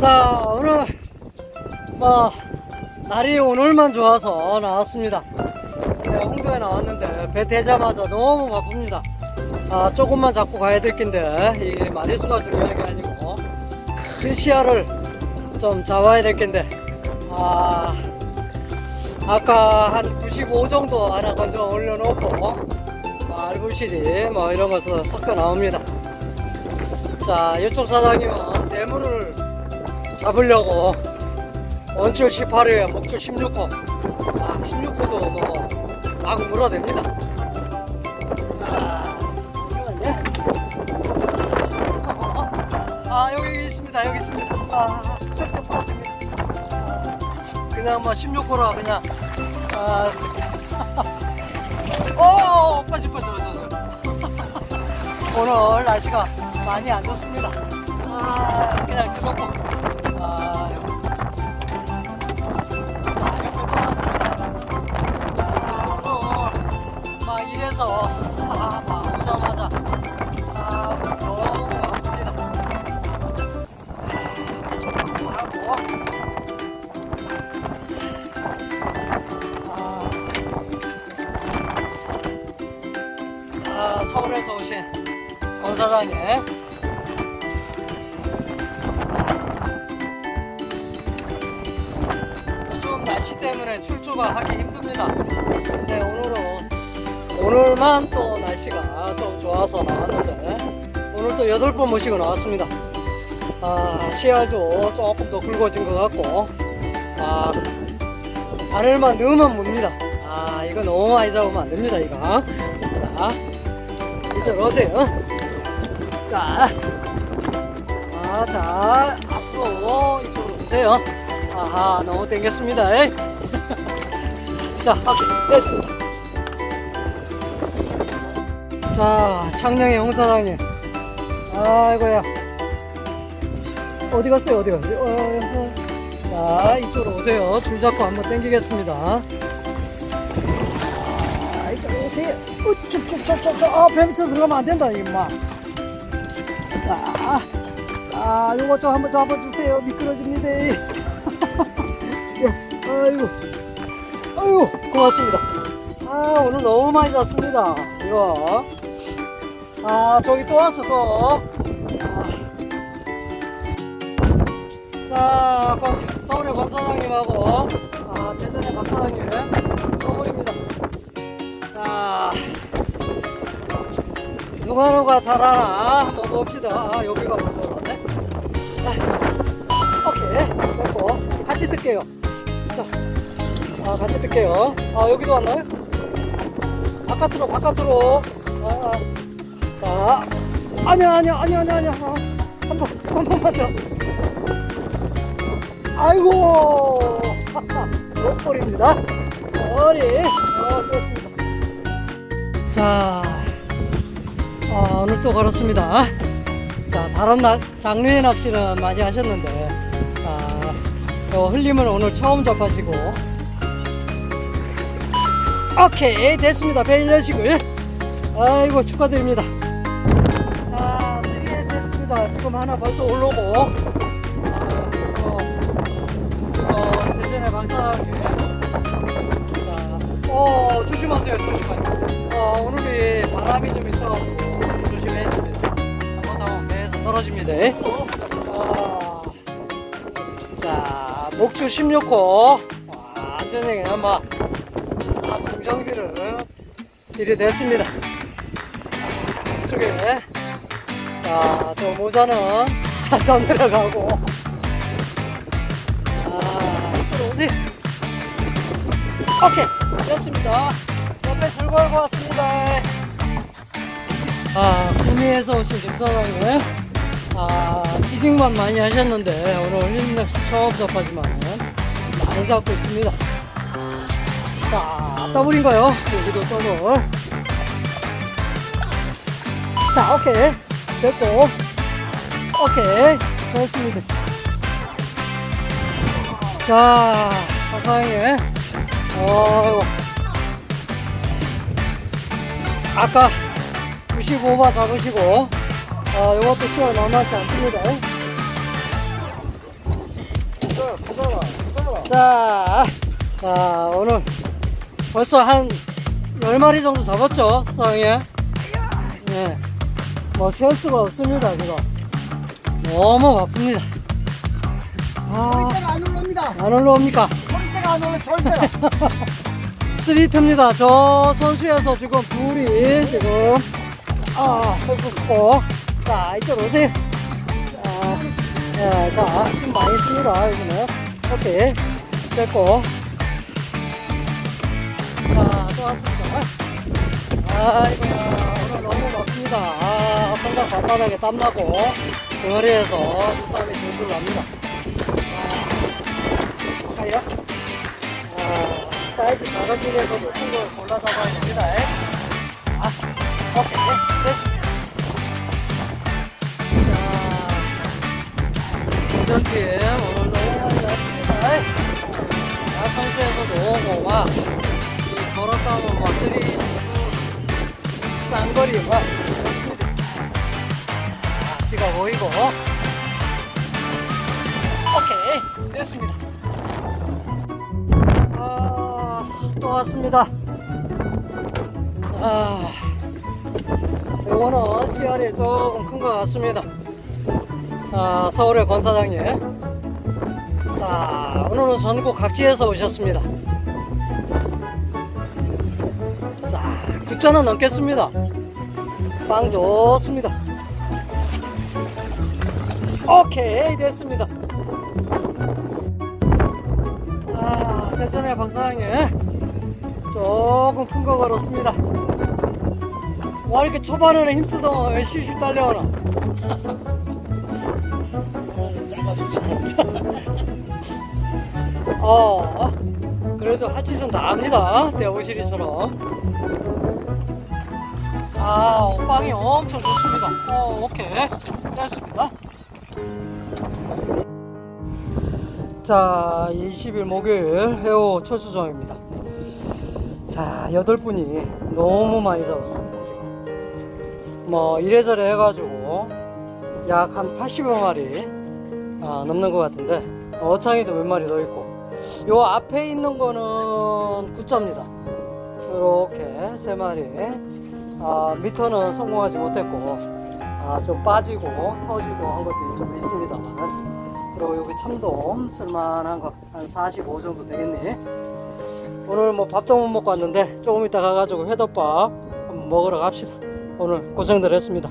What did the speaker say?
자 오늘 뭐 날이 오늘만 좋아서 나왔습니다. 네, 홍도에 나왔는데 배 대자마자 너무 바쁩니다. 아 조금만 잡고 가야 될 텐데 이게 마리수가 중요한 게 아니고 큰 시야를 좀 잡아야 될 텐데. 아 아까 한 95 정도 하나 건져 올려놓고 뭐 알불실이 뭐 이런 것도 섞여 나옵니다. 자 이쪽 사장님은 대물을 잡으려고. 원줄 18회 목줄 16호. 아 16호도 뭐막 물어댑니다. 아 여기 있습니다. 여기 있습니다. 아 쏙쏙 빠집니다. 아, 그냥 뭐 16호라 그냥. 아. 오 빠지 빠지 빠지 오늘 날씨가 많이 안 좋습니다. 아, 그냥 그렇고. 아, 아, 서울에서 오신 권 사장님. 요즘 날씨 때문에 출조가 하기 힘듭니다. 근데 오늘은 오늘만 또 날씨가 좀 좋아서 나왔는데 오늘 또 여덟 번 모시고 나왔습니다. 아 씨알도 조금 더 굵어진 것 같고 아 바늘만 넣으면 묻니다. 아 이거 너무 많이 잡으면 안 됩니다 이거. 자 이쪽으로 오세요. 자, 아, 자, 앞으로 이쪽으로 오세요. 아하, 너무 땡겼습니다. 자, 오케이, 됐습니다. 자, 창녕의 홍 사장님. 아이고야. 어디 갔어요, 어디 갔어요? 어, 어. 자, 이쪽으로 오세요. 줄 잡고 한번 당기겠습니다. 아, 이쪽으로 오세요. 우쭈쭈쭈쭈쭈. 아, 배 밑에 들어가면 안 된다, 임마. 자, 아, 요거 좀 한번 잡아주세요. 미끄러집니다. 예, 아이고, 아이고, 고맙습니다. 아, 오늘 너무 많이 잡습니다. 이거. 아, 저기 또 왔어, 또. 아. 자, 권- 서울의 권 사장님하고, 아, 대전의 박 사장님, 떠버립니다. 자, 누가 누가 잘하나 한번 봅시다. 아, 여기가 먼저 나네. 아, 오케이, 됐고 같이 뜰게요. 자, 아 같이 뜰게요. 아 여기도 왔나요? 바깥으로 바깥으로. 아, 아. 자, 아니야 아니야 아니야 아니야 아니야. 아, 한 번 한 번만 더. 아이고, 목걸입니다. 머리. 어, 좋습니다. 자. 아, 오늘 또 걸었습니다. 자, 다른 낚, 장르의 낚시는 많이 하셨는데, 아, 요 흘림을 오늘 처음 접하시고, 오케이, 됐습니다. 배 1년씩을. 아이고, 축하드립니다. 자, 네, 됐습니다. 지금 하나 벌써 올라오고, 박사님. 자, 어, 조심하세요, 조심하세요. 어, 오늘이 바람이 좀 있어가지고 조심해야 됩니다. 잘못하면 배에서 떨어집니다. 아, 자, 목줄 16호. 완전히 그냥 막, 다 중정비를 들이댔습니다. 이쪽에, 자, 저 모자는 잠깐 내려가고, 오세요. 오케이. 됐습니다. 옆에 줄 걸고 왔습니다. 아 구미에서 오신 김사장님 아 지깅만 많이 하셨는데 오늘 힐링낚시 처음 접하지만 많이 잡고 있습니다. 자 더블인가요? 여기도 더블 자 오케이. 됐고. 오케이. 됐습니다 자 사장님 어이구. 아까 95바 잡으시고, 어, 이것도 시간 만만치 않습니다. 자, 자, 오늘 벌써 한 10마리 정도 잡았죠, 사장님? 네. 뭐, 세울 수가 없습니다, 지금. 너무 바쁩니다. 아, 안 올라옵니까? 절대가 안 올라, 절대가. 스리트입니다. 저 선수에서 지금 둘이 지금, 아, 헐고 자, 이쪽 오세요. 자, 네, 자, 힘 많이 씁니다, 여기는. 오케이. 됐고. 자, 또 왔습니다. 아이고, 오늘 너무 바쁩니다. 아, 혼자 밤바닥에 땀나고, 덩어리에서 땀이 줄줄 납니다. 아, 가요? 아, 사이즈 작은 중에서도 큰걸 골라 잡아야 됩니다. 아, 오케이. 됐습니다. 자, 도전팀 오늘도 많이 잡습니다. 아, 선수에서도 오고, 막, 이 걸었다 막 쓰리, 쌍거리, 막, 아, 지가 보이고. 오케이. 됐습니다. 아, 또 왔습니다. 아, 요거는 CR이 조금 큰 것 같습니다. 아, 서울의 권 사장님. 자, 오늘은 전국 각지에서 오셨습니다. 자, 9,000원 넘겠습니다. 빵 좋습니다. 오케이, 됐습니다. 대전의 박사장님 조금 큰 거 걸었습니다. 와 이렇게 초반에는 힘쓰던 왜 실실 딸려오나? 어, 그래도 할 짓은 다 합니다. 대오시리처럼. 아, 빵이 엄청 좋습니다. 어, 오케이. 됐습니다. 자, 20일 목요일 해오 첫 수정입니다. 자, 여덟 분이 너무 많이 잡았습니다, 지금. 뭐, 이래저래 해가지고, 약 한 80여 마리, 아, 넘는 것 같은데, 어창이도 몇 마리 더 있고, 요 앞에 있는 거는 9자입니다. 요렇게 세 마리. 아, 미터는 성공하지 못했고, 아, 좀 빠지고, 터지고 한 것들이 좀 있습니다만, 그리고 여기 참돔 쓸만한 거 한 45 정도 되겠니? 오늘 뭐 밥도 못 먹고 왔는데 조금 이따 가가지고 회덮밥 먹으러 갑시다. 오늘 고생들 했습니다.